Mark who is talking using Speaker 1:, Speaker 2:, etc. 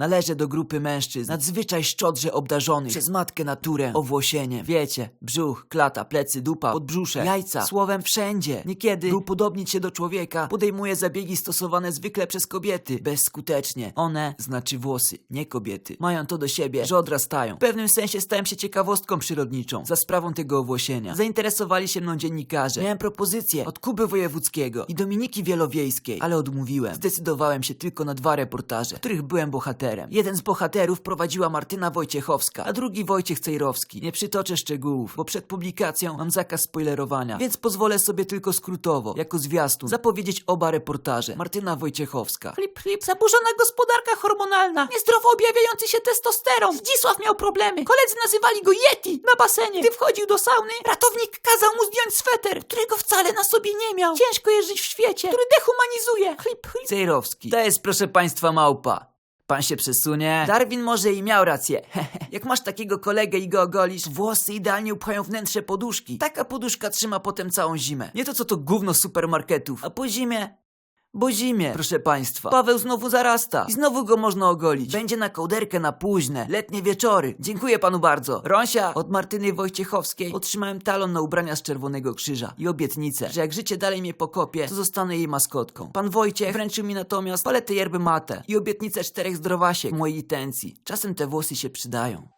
Speaker 1: Należę do grupy mężczyzn, nadzwyczaj szczodrze obdarzonych przez matkę naturę, owłosieniem. Wiecie, brzuch, klata, plecy, dupa, podbrzusze, jajca, słowem wszędzie. Niekiedy, by upodobnić się do człowieka, podejmuję zabiegi stosowane zwykle przez kobiety, bezskutecznie. One, znaczy włosy, nie kobiety, mają to do siebie, że odrastają. W pewnym sensie stałem się ciekawostką przyrodniczą za sprawą tego owłosienia. Zainteresowali się mną dziennikarze. Miałem propozycję od Kuby Wojewódzkiego i Dominiki Wielowiejskiej, ale odmówiłem. Zdecydowałem się tylko na dwa reportaże, których byłem bohaterem. Jeden z bohaterów prowadziła Martyna Wojciechowska, a drugi Wojciech Cejrowski. Nie przytoczę szczegółów, bo przed publikacją mam zakaz spoilerowania, więc pozwolę sobie tylko skrótowo, jako zwiastun, zapowiedzieć oba reportaże. Martyna Wojciechowska. Flip, flip, zaburzona gospodarka hormonalna, niezdrowo objawiający się testosteron. Zdzisław miał problemy. Koledzy nazywali go Yeti na basenie. Gdy wchodził do sauny, ratownik kazał mu zdjąć sweter, którego wcale na sobie nie miał. Ciężko jest żyć w świecie, który dehumanizuje. Flip, flip. Cejrowski. To jest, proszę państwa, małpa. Pan się przesunie. Darwin może i miał rację. Jak masz takiego kolegę i go ogolisz, włosy idealnie upchają wnętrze poduszki. Taka poduszka trzyma potem całą zimę. Nie to co to gówno supermarketów. A po zimie... Bo zimie, proszę państwa. Paweł znowu zarasta. I znowu go można ogolić. Będzie na kołderkę na późne, letnie wieczory. Dziękuję panu bardzo. Rąsia, od Martyny Wojciechowskiej otrzymałem talon na ubrania z Czerwonego Krzyża i obietnicę, że jak życie dalej mnie pokopie, to zostanę jej maskotką. Pan Wojciech wręczył mi natomiast paletę yerby mate i obietnicę czterech zdrowasiek mojej intencji. Czasem te włosy się przydają.